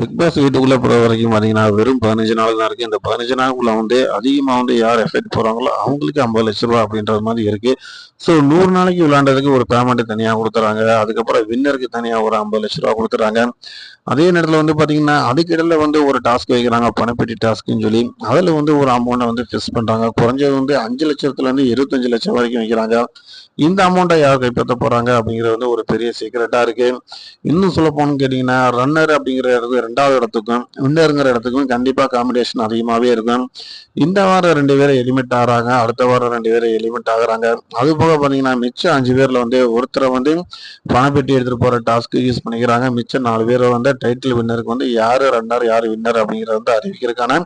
Big pass வீட்டுக்குள்ளே போகிற வரைக்கும் பார்த்தீங்கன்னா வெறும் பதினஞ்சு நாள் தான் இருக்குது இந்த பதினஞ்சு நாளுக்குள்ள வந்து அதிகமாக வந்து யார் எஃபெக்ட் போகிறாங்களோ அவங்களுக்கு ஐம்பது லட்ச ரூபா அப்படின்றது மாதிரி இருக்குது ஸோ நூறு நாளைக்கு விளாண்டதுக்கு ஒரு பேமெண்ட் தனியாக கொடுத்துறாங்க. அதுக்கப்புறம் வின்னருக்கு தனியாக ஒரு ஐம்பது லட்ச ரூபா கொடுத்துறாங்க. அதே நேரத்தில் வந்து பார்த்தீங்கன்னா அதுக்கிடையில் வந்து ஒரு டாஸ்க் வைக்கிறாங்க பணப்பெட்டி டாஸ்க்குன்னு சொல்லி. அதில் வந்து ஒரு அமௌண்ட்டை வந்து ஃபிக்ஸ் பண்ணுறாங்க குறைஞ்சது வந்து அஞ்சு லட்சத்துலேருந்து இருபத்தஞ்சு லட்சம் வரைக்கும் வைக்கிறாங்க. இந்த அமௌண்ட்டை யார் கைப்பற்ற போகிறாங்க அப்படிங்கிறது வந்து ஒரு பெரிய சீக்ரெட்டாக இருக்குது இன்னும் சொல்ல போகணும்னு கேட்டிங்கன்னா ரன்னர் அப்படிங்கிற ரெண்டாவது இடத்துக்கும் வின்னருங்கிற இடத்துக்கும் கண்டிப்பா காம்படிஷன் அதிகமாகவே இருக்கும். இந்த வாரம் ரெண்டு பேரும் எலிமிட் ஆகிறாங்க. அடுத்த வாரம் ரெண்டு பேரும் எலிமிட் ஆகுறாங்க. அது போக பார்த்தீங்கன்னா மிச்சம் அஞ்சு பேர்ல வந்து ஒருத்தரை வந்து பணப்பெட்டி எடுத்துட்டு போற டாஸ்க்கு யூஸ் பண்ணிக்கிறாங்க. மிச்சம் நாலு பேரை வந்து டைட்டில் வின்னருக்கு வந்து யாரு ரெண்டார் யாரு வின்னர் அப்படிங்கிறத வந்து அறிவிக்கிறதுக்கான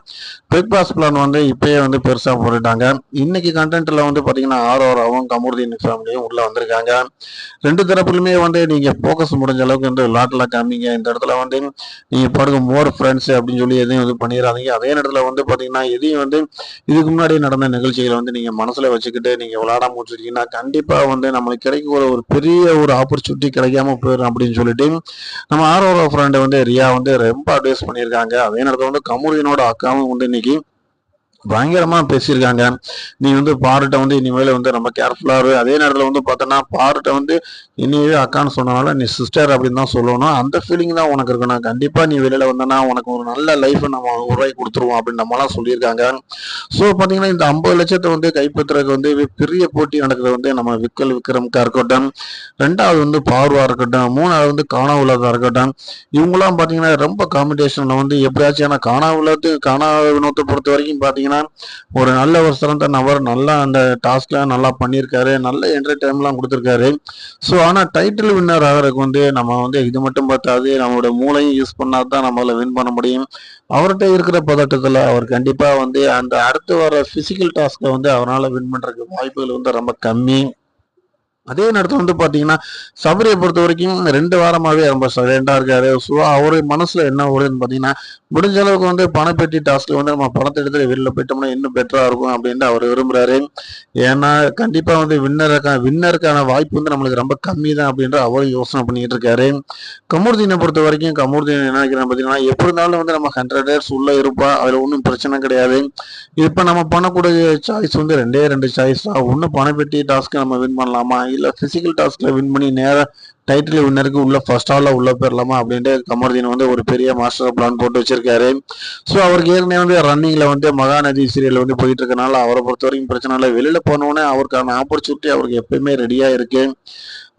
பிக் பாஸ் பிளான் வந்து இப்பயே வந்து பெருசா போட்டுட்டாங்க. இன்னைக்கு கண்டென்ட்ல வந்து பாத்தீங்கன்னா ஆரோராவும் கமுருதீன் ஃபேமிலியும் உள்ள வந்திருக்காங்க. ரெண்டு தரப்புலுமே வந்து நீங்க போக்கஸ் முடிஞ்ச அளவுக்கு வந்து லாட்டில் காமிங்க. இந்த இடத்துல வந்து நீங்கள் பாருங்க மோர் ஃப்ரெண்ட்ஸ் அப்படின்னு சொல்லி எதையும் வந்து பண்ணிடாதீங்க அதே நேரத்தில் வந்து பார்த்தீங்கன்னா எதையும் வந்து இதுக்கு முன்னாடி நடந்த நிகழ்ச்சிகளை வந்து நீங்கள் மனசில் வச்சுக்கிட்டு நீங்கள் விளாடாம முடிச்சிருக்கீங்கன்னா கண்டிப்பாக வந்து நம்மளுக்கு கிடைக்க ஒரு ஒரு பெரிய ஒரு ஆப்பர்ச்சுனிட்டி கிடைக்காம போயிடும் அப்படின்னு சொல்லிட்டு நம்ம ஆரோரோ ஃப்ரெண்டு வந்து ரியா வந்து ரொம்ப அட்வைஸ் பண்ணியிருக்காங்க. அதே நேரத்தில் வந்து கமுருதினோட அக்காவும் வந்து இன்னைக்கு பயங்கரமா பேசியிருக்காங்க. நீ வந்து பாருட்ட வந்து இனிமேல் வந்து ரொம்ப கேர்ஃபுல்லா இரு. அதே நேரத்தில் வந்து பார்த்தோன்னா பாருட்ட வந்து இனிமேல் அக்கான்னு சொன்னனால நீ சிஸ்டர் அப்படின்னு தான் சொல்லணும். அந்த ஃபீலிங் தான் உனக்கு இருக்கணும் கண்டிப்பா நீ வெளியில வந்தனா உனக்கு ஒரு நல்ல லைஃப் நம்ம உருவாக்கி கொடுத்துருவோம் அப்படின்னு நம்மளாம் சொல்லியிருக்காங்க. ஸோ பார்த்தீங்கன்னா இந்த ஐம்பது லட்சத்தை வந்து கைப்பற்றுறதுக்கு வந்து பெரிய போட்டி நடக்கிறது வந்து நம்ம விக்கல் விக்ரம்கா இருக்கட்டும். ரெண்டாவது வந்து பார்வா இருக்கட்டும். மூணாவது வந்து காணாவுலதா இருக்கட்டும். இவங்களாம் பார்த்தீங்கன்னா ரொம்ப காம்படிஷன்ல வந்து எப்படியாச்சும் ஏன்னா காணாவுலத்து காணா வினோத்தை பொறுத்த வரைக்கும் பார்த்தீங்கன்னா ஒரு நல்ல ஒரு சிறந்த நபர் நல்லா அந்த டாஸ்க்ல நல்லா பண்ணியிருக்காரு நல்ல என்டர்டைன்மெண்ட்லாம் கொடுத்துருக்காரு. ஸோ ஆனால் டைட்டில் வின்னர் ஆகிறதுக்கு வந்து நம்ம வந்து இது மட்டும் பார்த்தாது நம்மளோட மூளையும் யூஸ் பண்ணால் தான் நம்மளால் வின் பண்ண முடியும். அவர்கிட்ட இருக்கிற பதட்டத்தில் அவர் கண்டிப்பாக வந்து அந்த அடுத்து வர ஃபிசிக்கல் டாஸ்க்கை வந்து அவரால் வின் பண்ணுறதுக்கு வாய்ப்புகள் வந்து ரொம்ப கம்மி. அதே நேரத்தில் வந்து பார்த்தீங்கன்னா சபரியை பொறுத்த வரைக்கும் ரெண்டு வாரமாகவே ரொம்ப சைலண்டாக இருக்காரு. ஸோ அவர் மனசில் என்ன வருதுன்னு பார்த்தீங்கன்னா முடிஞ்ச அளவுக்கு வந்து பணப்பெட்டி டாஸ்க்கு வந்து நம்ம பணத்தை எடுத்துட்டு வெளியில் போயிட்டோம்னா இன்னும் பெட்டராக இருக்கும் அப்படின்ட்டு அவர் விரும்புகிறாரு ஏன்னா கண்டிப்பாக வந்து வின்னருக்கான வின்னருக்கான வாய்ப்பு வந்து நம்மளுக்கு ரொம்ப கம்மி தான் அப்படின்ற அவரும் யோசனை பண்ணிகிட்டு இருக்காரு. கமூர்தீனை பொறுத்த வரைக்கும் கமூர்தீன் என்ன நினைக்கிறேன் பார்த்தீங்கன்னா எப்படி இருந்தாலும் வந்து நம்ம ஹண்ட்ரட் இயர்ஸ் உள்ளே இருப்பா அதில் ஒன்றும் பிரச்சனை கிடையாது. இப்போ நம்ம பண்ணக்கூடிய சாய்ஸ் வந்து ரெண்டே ரெண்டு சாய்ஸ் தான். ஒன்று பணப்பெட்டி டாஸ்க்கு நம்ம வின் பண்ணலாமா? இல்லை ஃபிசிக்கல் டாஸ்க்ல வின் பண்ணி நேராக டைட்டில் வின்னருக்கு உள்ள ஃபர்ஸ்ட் ஆலில் உள்ள போயிடலாமா அப்படின்ட்டு கமர்தீன் வந்து ஒரு பெரிய மாஸ்டர் பிளான் போட்டு வச்சிருக்காரு. ஸோ அவருக்கு ஏற்கனவே வந்து ரன்னிங்கில் வந்து மகாநதி சீரியல் வந்து போயிட்டு இருக்கனால அவரை பொறுத்த வரைக்கும் பிரச்சனை இல்லை. வெளியில் போனோடனே அவருக்கான ஆப்பர்ச்சுனிட்டி அவருக்கு எப்பயுமே ரெடியாக இருக்கு.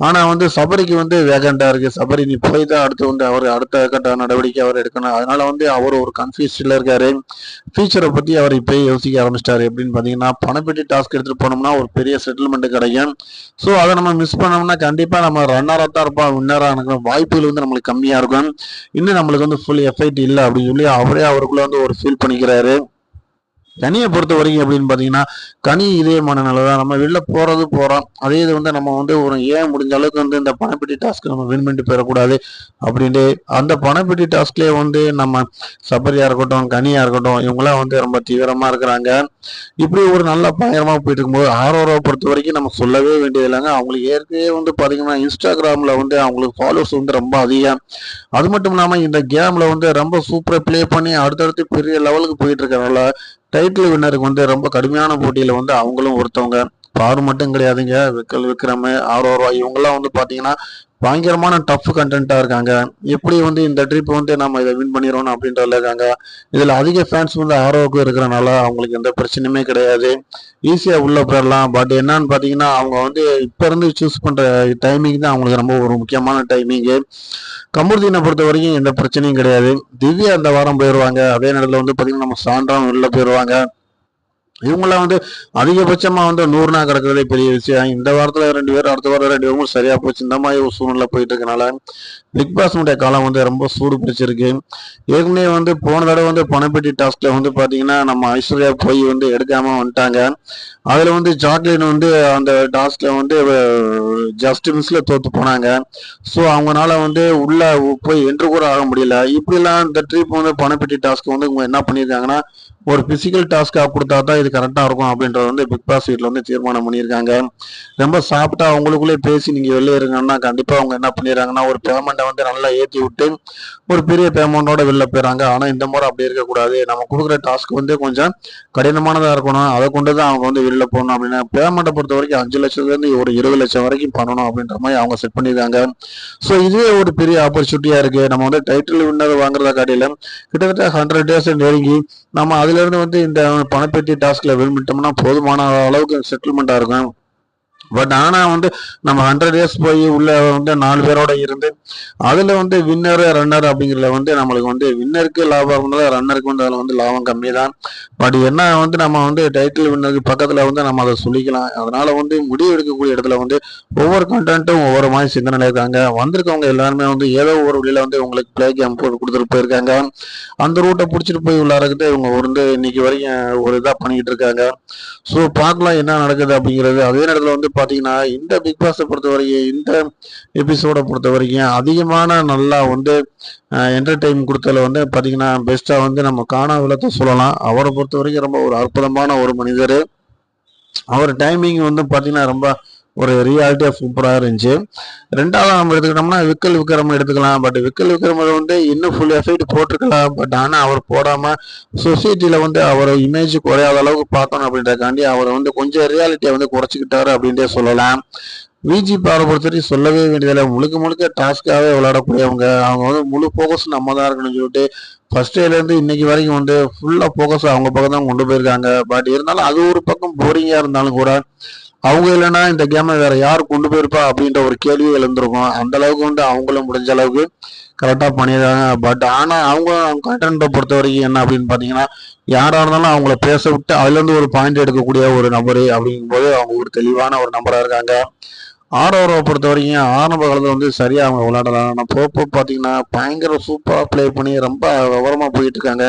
ஆனால் வந்து சபரிக்கு வந்து வேகண்டாக இருக்கு. சபரி நீ போய் தான் அடுத்து வந்து அவர் அடுத்த கட்ட நடவடிக்கை அவர் எடுக்கணும். அதனால வந்து அவர் ஒரு கன்ஃபியூஸ்டில் இருக்காரு. ஃபியூச்சரை பற்றி அவர் இப்போ யோசிக்க ஆரம்பிச்சிட்டாரு. எப்படின்னு பார்த்தீங்கன்னா பணப்பெட்டி டாஸ்க் எடுத்துட்டு போனோம்னா ஒரு பெரிய செட்டில்மெண்ட் கிடைக்கும். ஸோ அதை நம்ம மிஸ் பண்ணோம்னா கண்டிப்பாக நம்ம ரன்னராக தான் இருப்போம் வின்னராக வாய்ப்புகள் வந்து நம்மளுக்கு கம்மியா இருக்கும். இன்னும் நம்மளுக்கு வந்து ஃபுல் எஃபெக்ட் இல்லை அப்படின்னு சொல்லி அவரே அவருக்குள்ள வந்து ஒரு ஃபீல் பண்ணிக்கிறாரு. கனியை பொறுத்த வரைக்கும் எப்படின்னு பார்த்தீங்கன்னா கனி இதே மனநிலை தான் நம்ம வெளில போகிறது போகிறோம் அதே இது வந்து நம்ம வந்து ஒரு ஏன் முடிஞ்ச அளவுக்கு வந்து இந்த பணப்பெட்டி டாஸ்க்கு நம்ம வின் பண்ணிட்டு போயிடக்கூடாது அப்படின்ட்டு அந்த பணப்பெட்டி டாஸ்க்லேயே வந்து நம்ம சபரியாக இருக்கட்டும் கனியாக இருக்கட்டும் இவங்களாம் வந்து ரொம்ப தீவிரமாக இருக்கிறாங்க. இப்படி ஒரு நல்ல பயணமாக போயிட்டு இருக்கும்போது ஆரோராவை பொறுத்த வரைக்கும் நம்ம சொல்லவே வேண்டியது இல்லைங்க. அவங்களுக்கு ஏற்கனவே வந்து பார்த்தீங்கன்னா இன்ஸ்டாகிராமில் வந்து அவங்களுக்கு ஃபாலோவர்ஸ் வந்து ரொம்ப அதிகம். அது மட்டும் இல்லாமல் இந்த கேமில் வந்து ரொம்ப சூப்பராக ப்ளே பண்ணி அடுத்தடுத்து பெரிய லெவலுக்கு போயிட்டு இருக்கிறனால டைட்டில் வின்னருக்கு வந்து ரொம்ப கடுமையான போட்டியில் வந்து அவங்களும் ஒருத்தவங்க. பாரு மட்டும் கிடையாதுங்க. விக்கல் விக்ரம ஆரோரா இவங்கெல்லாம் வந்து பார்த்தீங்கன்னா பயங்கரமான டஃப் கண்டென்ட்டாக இருக்காங்க. எப்படி வந்து இந்த ட்ரிப் வந்து நம்ம இதை வின் பண்ணிடுறோம் அப்படின்றதுல இருக்காங்க. இதில் அதிக ஃபேன்ஸ் வந்து ஆரோவுக்கு இருக்கிறனால அவங்களுக்கு எந்த பிரச்சனையுமே கிடையாது. ஈஸியாக உள்ள போயிடலாம். பட் என்னன்னு பார்த்தீங்கன்னா அவங்க வந்து இப்போ இருந்து சூஸ் பண்ணுற டைமிங் தான் அவங்களுக்கு ரொம்ப ஒரு முக்கியமான டைமிங்கு கமருதீனை பொறுத்த வரைக்கும் எந்த பிரச்சனையும் கிடையாது. திவ்யா அந்த வாரம் போயிடுவாங்க அதே நேரத்தில் வந்து பார்த்தீங்கன்னா நம்ம சாயந்தரம் வெளில போயிடுவாங்க இவங்களாம் வந்து அதிகபட்சமாக வந்து நூறு நாள் கிடக்கிறதே பெரிய விஷயம். இந்த வாரத்தில் ரெண்டு பேரும் அடுத்த வாரம் ரெண்டு பேரும் சரியாக போச்சு. இந்த மாதிரி ஒரு சூழ்நிலை போயிட்டு இருக்கனால பிக் பாஸ்னுடைய காலம் வந்து ரொம்ப சூடு பிடிச்சிருக்கு. ஏற்கனவே வந்து போன தடவை வந்து பணப்பெட்டி டாஸ்கில் வந்து பார்த்தீங்கன்னா நம்ம ஐஸ்வர்யா போய் வந்து எடுக்காமல் வந்துட்டாங்க. அதில் வந்து ஜாக்லின் வந்து அந்த டாஸ்கில் வந்து ஜஸ்ட் மிஸ்ல தோத்து போனாங்க. ஸோ அவங்கனால வந்து உள்ள போய் என்று கூட ஆக முடியல. இப்படிலாம் இந்த ட்ரிப் வந்து பணப்பெட்டி டாஸ்க் வந்து இவங்க என்ன பண்ணியிருக்காங்கன்னா ஒரு பிசிக்கல் டாஸ்க்காக கொடுத்தா தான் இது கரெக்டாக இருக்கும் அப்படின்றது வந்து பிக் பாஸ் வீட்டில் வந்து தீர்மானம் பண்ணியிருக்காங்க. ரொம்ப சாப்பிட்டா அவங்களுக்குள்ளே பேசி நீங்கள் வெளியே இருங்கன்னா கண்டிப்பாக அவங்க என்ன பண்ணிடுறாங்கன்னா ஒரு பேமெண்ட்டை வந்து நல்லா ஏற்றி விட்டு ஒரு பெரிய பேமெண்ட்டோட வெளில போயிடறாங்க. ஆனால் இந்த முறை அப்படி இருக்கக்கூடாது. நம்ம கொடுக்குற டாஸ்க் வந்து கொஞ்சம் கடினமானதாக இருக்கணும். அதை கொண்டு தான் அவங்க வந்து வெளில போகணும் அப்படின்னா. பேமெண்ட்டை பொறுத்த வரைக்கும் அஞ்சு லட்சத்துலேருந்து ஒரு இருபது லட்சம் வரைக்கும் பண்ணணும் அப்படின்ற மாதிரி அவங்க செட் பண்ணியிருக்காங்க. ஸோ இதுவே ஒரு பெரிய ஆப்பர்ச்சுனிட்டியாக இருக்குது நம்ம வந்து டைட்டில் வின்னர் வாங்குறத காட்டியில் கிட்டத்தட்ட ஹண்ட்ரட் டேஸ் நெருங்கி நம்ம அதுலேருந்து வந்து இந்த பணப்பெட்டி டாஸ்கில் வின் பண்ணிட்டோம்னா போதுமான அளவுக்கு செட்டில்மெண்ட்டாக இருக்கும். பட் ஆனால் வந்து நம்ம ஹண்ட்ரட் இயர்ஸ் போய் உள்ள வந்து நாலு பேரோட இருந்து அதில் வந்து வின்னர் ரன்னர் அப்படிங்கிறத வந்து நம்மளுக்கு வந்து வின்னருக்கு லாபம் இருந்தாலும் ரன்னருக்கு வந்து அதில் வந்து லாபம் கம்மி தான் பட் என்ன வந்து நம்ம வந்து டைட்டில் வின்னருக்கு பக்கத்தில் வந்து நம்ம அதை சொல்லிக்கலாம். அதனால வந்து முடிவு எடுக்கக்கூடிய இடத்துல வந்து ஒவ்வொரு கண்டென்ட்டும் ஒவ்வொரு மாதிரி சிந்தனை இருக்காங்க. வந்திருக்கவங்க எல்லாருமே வந்து ஏதோ ஒரு வழியில வந்து உங்களுக்கு பிளே கேம் போட்டு கொடுத்துட்டு போயிருக்காங்க. அந்த ரூட்டை பிடிச்சிட்டு போய் உள்ளாரக்கிட்டு இவங்க வந்து இன்னைக்கு வரைக்கும் ஒரு இதாக பண்ணிக்கிட்டு இருக்காங்க. ஸோ பார்க்கலாம் என்ன நடக்குது அப்படிங்கிறது. அதே நேரத்தில் வந்து பார்த்தீங்கன்னா இந்த பிக் பாஸை பொறுத்த வரைக்கும் இந்த எபிசோடை பொறுத்த வரைக்கும் அதிகமான நல்லா வந்து என்டர்டைன் கொடுத்ததுல வந்து பார்த்தீங்கன்னா பெஸ்ட்டாக வந்து நம்ம காணா விளத்தை சொல்லலாம். அவரை பொறுத்த வரைக்கும் ரொம்ப ஒரு அற்புதமான ஒரு மனிதர். அவர் டைமிங் வந்து பார்த்தீங்கன்னா ரொம்ப ஒரு ரியாலிட்டியாக சூப்பராக இருந்துச்சு. ரெண்டாவது நம்ம எடுத்துக்கிட்டோம்னா விக்கல் விக்ரம் எடுத்துக்கலாம். பட் விக்கல் விக்ரம் வந்து இன்னும் ஃபுல் எஃபெக்ட் போட்டிருக்கலாம். பட் ஆனால் அவர் போடாமல் சொசைட்டியில் வந்து அவர் இமேஜ் குறையாத அளவுக்கு பார்க்கணும் அப்படின்றக்காண்டி அவர் வந்து கொஞ்சம் ரியாலிட்டியை வந்து குறைச்சிக்கிட்டாரு அப்படின்ட்டே சொல்லலாம். விஜி பாரை பொறுத்தவரைக்கும் சொல்லவே வேண்டியதில்லை. முழுக்க முழுக்க டாஸ்க்காகவே விளையாடக்கூடியவங்க. அவங்க வந்து முழு ஃபோக்கஸ் நம்ம தான் இருக்கணும்னு சொல்லிட்டு ஃபர்ஸ்ட் டேலேருந்து இன்னைக்கு வரைக்கும் வந்து ஃபுல்லாக ஃபோக்கஸ் அவங்க பக்கம் தான் கொண்டு போயிருக்காங்க. பட் இருந்தாலும் அது ஒரு பக்கம் போரிங்காக இருந்தாலும் கூட அவங்க இல்லைன்னா இந்த கேமை வேற யார் கொண்டு போயிருப்பா அப்படின்ற ஒரு கேள்வி எழுந்திருக்கும். அந்த அளவுக்கு வந்து அவங்களும் முடிஞ்ச அளவுக்கு கரெக்டாக பண்ணிடுறாங்க. பட் ஆனால் அவங்க கண்டென்ட்டை பொறுத்த வரைக்கும் என்ன அப்படின்னு பார்த்தீங்கன்னா யாராக இருந்தாலும் அவங்கள பேச விட்டு அதுலேருந்து ஒரு பாயிண்ட் எடுக்கக்கூடிய ஒரு நபர் அப்படிங்கும்போது அவங்க ஒரு தெளிவான ஒரு நபராக இருக்காங்க. ஆடவரை பொறுத்த வரைக்கும் ஆரம்ப காலத்தில் வந்து சரியாக அவங்க விளையாடலாம் ஆனால் போப்போ பார்த்தீங்கன்னா பயங்கர சூப்பராக ப்ளே பண்ணி ரொம்ப விவரமாக போயிட்டு இருக்காங்க.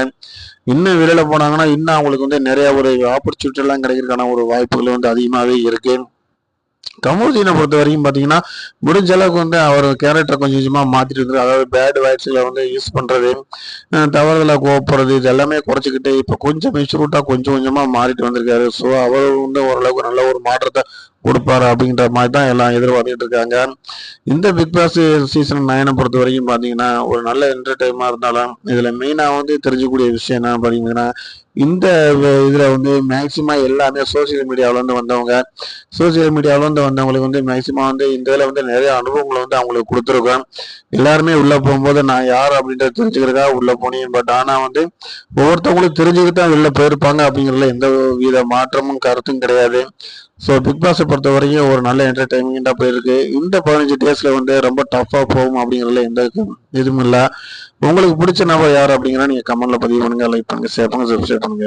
இன்னும் வெளியில் போனாங்கன்னா இன்னும் அவங்களுக்கு வந்து நிறைய ஒரு ஆப்பர்ச்சுனிட்டிலாம் கிடைக்கிறதுக்கான ஒரு வாய்ப்புகள் வந்து அதிகமாகவே இருக்கு. கமருதீனை பொறுத்த வரைக்கும் பார்த்தீங்கன்னா முடிஞ்ச அளவுக்கு வந்து அவர் கேரக்டரை கொஞ்சம் கொஞ்சமாக மாற்றிட்டு இருந்தாரு. அதாவது பேட் வாய்ஸ்களை வந்து யூஸ் பண்ணுறது தவறுதலாக கோவப்படுறது இது எல்லாமே குறைச்சிக்கிட்டு இப்போ கொஞ்சம் மெச்சூரிட்டாக கொஞ்சம் கொஞ்சமாக மாறிட்டு வந்திருக்காரு. ஸோ அவர் வந்து ஓரளவுக்கு நல்ல ஒரு மாற்றத்தை கொடுப்பாரு அப்படின்ற மாதிரி தான் எல்லாம் எதிர்பார்த்துட்டு இருக்காங்க. இந்த பிக் பாஸ் சீசன் நைனை பொறுத்த வரைக்கும் பார்த்தீங்கன்னா ஒரு நல்ல என்டர்டைமாக இருந்தாலும் இதில் மெயினாக வந்து தெரிஞ்சக்கூடிய விஷயம் என்ன பார்த்தீங்கன்னா இந்த இதில் வந்து மேக்சிமம் எல்லாமே சோசியல் மீடியாவிலேருந்து வந்தவங்க சோசியல் மீடியாவிலேருந்து வந்தவங்களுக்கு வந்து மேக்சிமம் வந்து இந்த இதில் வந்து நிறைய அனுபவங்களை வந்து அவங்களுக்கு கொடுத்துருக்கோம். எல்லாருமே உள்ளே போகும்போது நான் யார் அப்படின்றத தெரிஞ்சுக்கிறதா உள்ளே போனேன். பட் ஆனால் வந்து ஒவ்வொருத்தவங்களும் தெரிஞ்சுக்கிட்டு தான் வெளில போயிருப்பாங்க அப்படிங்கிறதுல எந்த வித மாற்றமும் கருத்தும் கிடையாது. ஸோ பிக் பாஸை பொறுத்த வரைக்கும் ஒரு நல்ல என்டர்டைன்மெண்ட்டாக போயிருக்கு. இந்த பதினஞ்சு டேஸில் வந்து ரொம்ப டஃப்பாக போகும் அப்படிங்கிறதுல எந்த இதுவும் இல்லை. உங்களுக்கு பிடிச்ச நபர் யார் அப்படிங்கிறத நீங்கள் கமெண்ட்டில் பதிவு பண்ணுங்கள் லைக் பண்ணுங்கள் ஷேர் பண்ணுங்கள் சப்ஸ்கிரைப் பண்ணுங்கள்